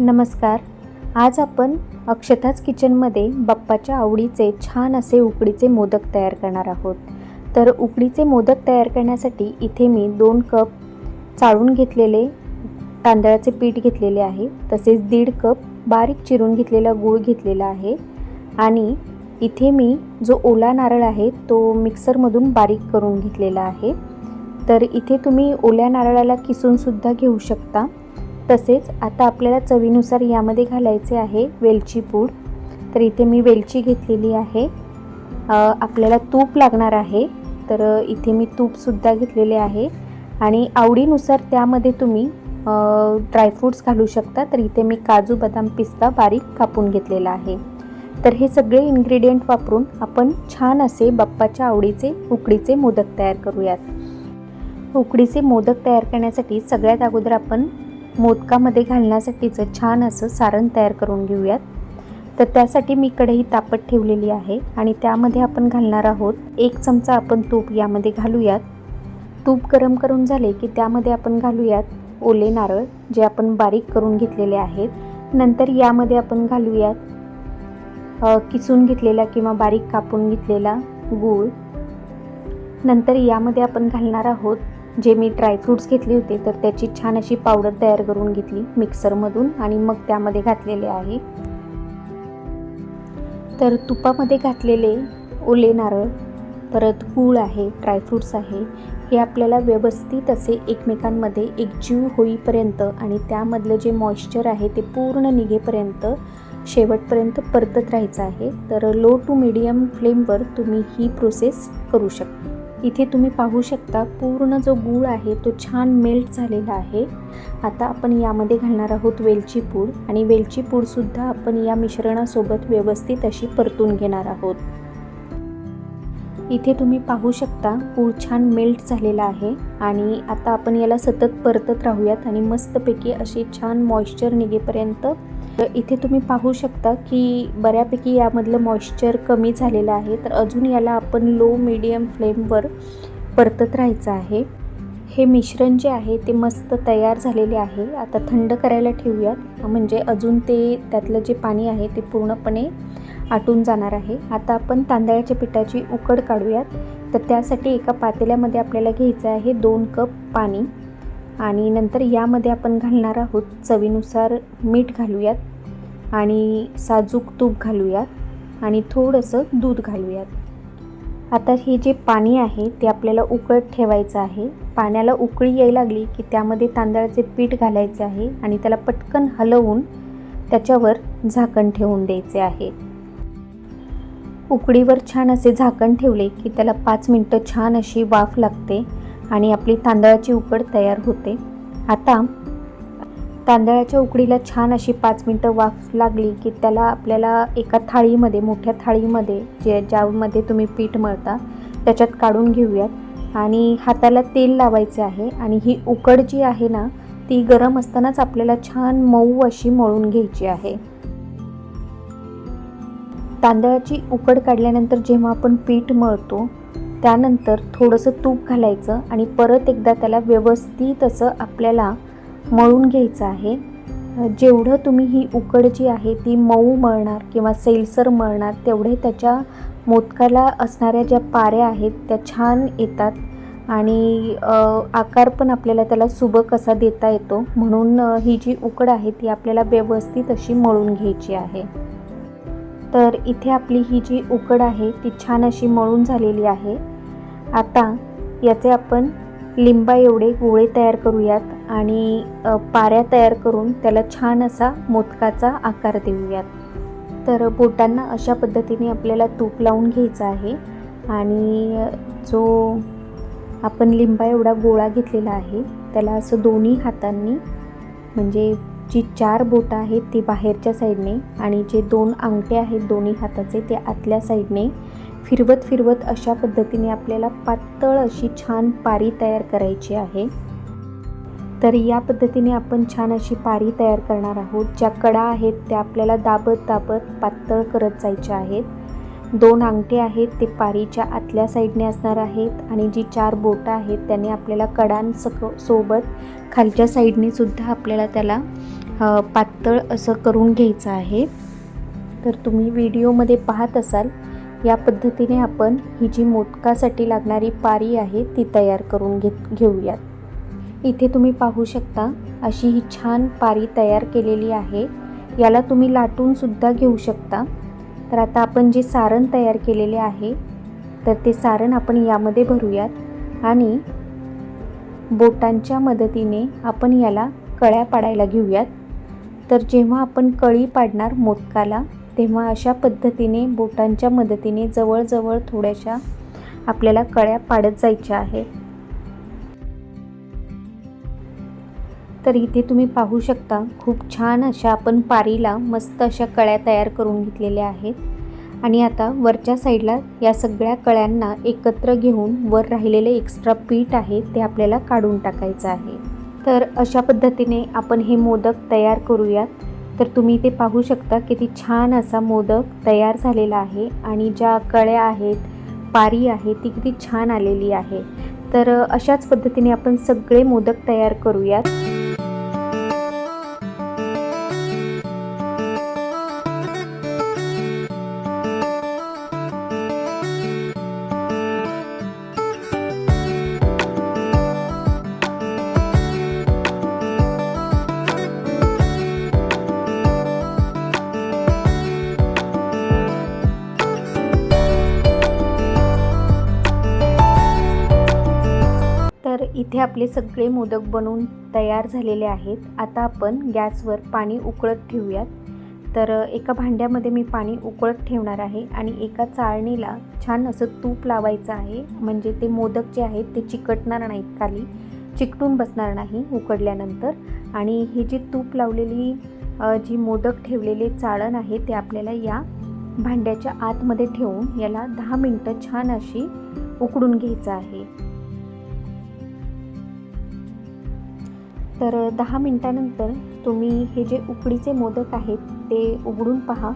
नमस्कार. आज आपण अक्षताच किचनमध्ये बाप्पाच्या आवडीचे छान असे उकडीचे मोदक तयार करणार आहोत. तर उकडीचे मोदक तयार करण्यासाठी इथे मी दोन कप चाळून घेतलेले तांदळाचे पीठ घेतलेले आहे. तसेच दीड कप बारीक चिरून घेतलेला गूळ घेतलेला आहे. आणि इथे मी जो ओला नारळ आहे तो मिक्सरमधून बारीक करून घेतलेला आहे. तर इथे तुम्ही ओल्या नारळाला किसूनसुद्धा घेऊ शकता. तसेच आता आपल्याला चवीनुसार यामध्ये घालायचे आहे वेलची पूड. तर इथे मी वेलची घेतलेली आहे. आपल्याला तूप लागणार आहे. तर इथे मी तूपसुद्धा घेतलेले आहे. आणि आवडीनुसार त्यामध्ये तुम्ही ड्रायफ्रूट्स घालू शकता. तर इथे मी काजू बदाम पिस्ता बारीक कापून घेतलेला आहे. तर हे सगळे इन्ग्रेडियंट वापरून आपण छान असे बाप्पाच्या आवडीचे उकडीचे मोदक तयार करूयात. उकडीचे मोदक तयार करण्यासाठी सगळ्यात अगोदर आपण मोदकामध्ये घालण्यासाठीचं छान असं सारण तयार करून घेऊयात. तर त्यासाठी मी कढई तापत ठेवलेली आहे आणि त्यामध्ये आपण घालणार आहोत एक चमचा आपण तूप यामध्ये घालूयात. तूप गरम करून झाले की त्यामध्ये आपण घालूयात ओले नारळ जे आपण बारीक करून घेतलेले आहेत. नंतर यामध्ये आपण घालूयात किसून घेतलेला किंवा बारीक कापून घेतलेला गूळ. नंतर यामध्ये आपण घालणार आहोत जे मी ड्रायफ्रूट्स घेतले होते तर त्याची छान अशी पावडर तयार करून घेतली मिक्सरमधून आणि मग त्यामध्ये घातलेले आहे. तर तुपामध्ये घातलेले ओले नारळ परत गूळ आहे ड्रायफ्रूट्स आहे हे आपल्याला व्यवस्थित असे एकमेकांमध्ये एकजीव होईपर्यंत आणि त्यामधलं जे मॉइश्चर आहे ते पूर्ण निघेपर्यंत शेवटपर्यंत परतत राहायचं आहे. तर लो टू मिडियम फ्लेमवर तुम्ही ही प्रोसेस करू शकता. इथे तुम्ही पाहू शकता पूर्ण जो गूळ आहे तो छान मेल्ट झालेला आहे. आता आपण यामध्ये घालणार आहोत वेलची पूड आणि वेलची पूडसुद्धा आपण या मिश्रणासोबत व्यवस्थित अशी परतून घेणार आहोत. इथे तुम्ही पाहू शकता गूळ छान मेल्ट झालेला आहे आणि आता आपण याला सतत परतत राहूयात आणि मस्तपैकी अशी छान मॉइश्चर निघेपर्यंत तर इथे तुम्ही पाहू शकता की बऱ्यापैकी यामधलं मॉइश्चर कमी झालेलं आहे. तर अजून याला आपण लो मिडियम फ्लेमवर परतत राहायचं आहे. हे मिश्रण जे आहे ते मस्त तयार झालेले आहे. आता थंड करायला ठेवूयात. म्हणजे अजून ते त्यातलं जे पाणी आहे ते पूर्णपणे आटून जाणार आहे. आता आपण तांदळाच्या पिठाची उकड काढूयात. तर त्यासाठी एका पातेल्यामध्ये आपल्याला घ्यायचं आहे दोन कप पाणी. आणि नंतर यामध्ये आपण घालणार आहोत चवीनुसार मीठ घालूयात आणि साजूक तूप घालूयात आणि थोडंसं दूध घालूयात. आता हे जे पाणी आहे ते आपल्याला उकळत ठेवायचं आहे. पाण्याला उकळी यायला लागली की त्यामध्ये तांदळाचे पीठ घालायचे आहे आणि त्याला पटकन हलवून त्याच्यावर झाकण ठेवून द्यायचे आहे. उकडीवर छान असे झाकण ठेवले की त्याला पाच मिनटं छान अशी वाफ लागते. आणि आपली तांदळाची उकड तयार होते. आता तांदळाच्या उकडीला छान अशी पाच मिनटं वाफ लागली की त्याला आपल्याला एका थाळीमध्ये मोठ्या थाळीमध्ये जे ज्यामध्ये तुम्ही पीठ मळता त्याच्यात काढून घेऊयात. आणि हाताला तेल लावायचे आहे आणि ही उकड जी आहे ना ती गरम असतानाच आपल्याला छान मऊ अशी मळून घ्यायची आहे. तांदळाची उकड काढल्यानंतर जेव्हा आपण पीठ मळतो त्यानंतर थोडंसं तूप घालायचं आणि परत एकदा त्याला व्यवस्थित असं आपल्याला मळून घ्यायचं आहे. जेवढं तुम्ही ही उकड जी आहे ती मऊ मळणार किंवा सैलसर मळणार तेवढे त्याच्या मोदकाला असणाऱ्या ज्या पाऱ्या आहेत त्या छान येतात आणि आकार पण आपल्याला त्याला सुबक असा देता येतो म्हणून ही जी उकड आहे ती आपल्याला व्यवस्थित अशी मळून घ्यायची आहे. तर इथे आपली ही जी उकड आहे ती छान अशी मळून झालेली आहे. आता याचे आपण लिंबा एवढे गोळे तयार करूयात आणि पाऱ्या तयार करून त्याला छान असा मोदकाचा आकार देऊयात. तर बोटांना अशा पद्धतीने आपल्याला तूप लावून घ्यायचं आहे आणि जो आपण लिंबा एवढा गोळा घेतलेला आहे त्याला असं दोन्ही हातांनी म्हणजे जी चार बोटं आहेत ती बाहेरच्या साईडने आणि जे दोन अंगठे आहेत दोन्ही हाताचे ते आतल्या साईडने फिरवत फिरवत अशा पद्धतीने आपल्याला पातळ अशी छान पारी तयार करायची आहे. तर या पद्धतीने आपण छान अशी पारी तयार करणार आहोत. ज्या कडा आहेत त्या आपल्याला दाबत दाबत पातळ करत जायच्या आहेत. दोन अंगठे आहेत ते पारीच्या आतल्या साईडने असणार आहेत आणि जी चार बोटं आहेत त्याने आपल्याला कडांसक सोबत खालच्या साईडने सुद्धा आपल्याला त्याला पातळ असं करून घ्यायचं आहे. तर तुम्ही व्हिडिओमध्ये पाहत असाल या पद्धतीने आपण ही जी मोदकासाठी लागणारी पारी आहे ती तयार करून घेत घेऊयात. इथे तुम्ही पाहू शकता अशी ही छान पारी तयार केलेली आहे. याला तुम्ही लाटूनसुद्धा घेऊ शकता. तर आता आपण जे सारण तयार केलेले आहे तर ते सारण आपण यामध्ये भरूयात आणि बोटांच्या मदतीने आपण याला कळ्या पाडायला घेऊयात. तर जेव्हा आपण कळी पाडणार मोदकाला तेव्हा अशा पद्धतीने बोटांच्या मदतीने जवळजवळ थोड्याशा आपल्याला कळ्या पाडत जायच्या आहेत. तर इथे तुम्ही पाहू शकता खूप छान अशा आपण पारीला मस्त अशा कळ्या तयार करून घेतलेल्या आहेत. आणि आता वरच्या साईडला या सगळ्या कळ्यांना एकत्र घेऊन वर राहिलेले एक्स्ट्रा पीठ आहे ते आपल्याला काढून टाकायचं आहे. तर अशा पद्धतीने आपण हे मोदक तयार करूयात. तर तुम्ही ते पाहू शकता किती छान असा मोदक तयार झालेला आहे. आणि ज्या कळ्या आहेत पारी आहे ती किती छान आलेली आहे. तर अशाच पद्धतीने आपण सगळे मोदक तयार करूयात. इथे आपले सगळे मोदक बनवून तयार झालेले आहेत. आता आपण गॅसवर पाणी उकळत ठेवूयात तर एका भांड्यामध्ये मी पाणी उकळत ठेवणार आहे आणि एका चाळणीला छान असं तूप लावायचं आहे. म्हणजे ते मोदक जे आहेत ते चिकटणार नाहीत खाली. चिकटून बसणार नाही उकडल्यानंतर. आणि ही जी तूप लावलेली जी मोदक ठेवलेले चाळण आहे ते आपल्याला या भांड्याच्या आतमध्ये ठेवून याला दहा मिनटं छान अशी उकडून घ्यायचं आहे. तर दहा मिनटानंतर तुम्ही हे जे उकडीचे मोदक आहेत ते उघडून पहा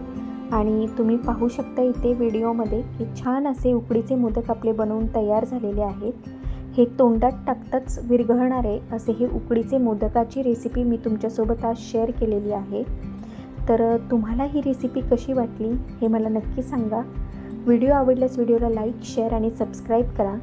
आणि तुम्ही पाहू शकता इथे व्हिडिओमध्ये की छान असे उकडीचे मोदक आपले बनवून तयार झालेले आहेत. हे तोंडात टाकताच विरघळणारे असे हे उकडीचे मोदकाची रेसिपी मी तुमच्यासोबत आज शेअर केलेली आहे. तर तुम्हाला ही रेसिपी कशी वाटली हे मला नक्की सांगा. व्हिडिओ आवडल्यास व्हिडिओला लाईक शेअर आणि सबस्क्राईब करा.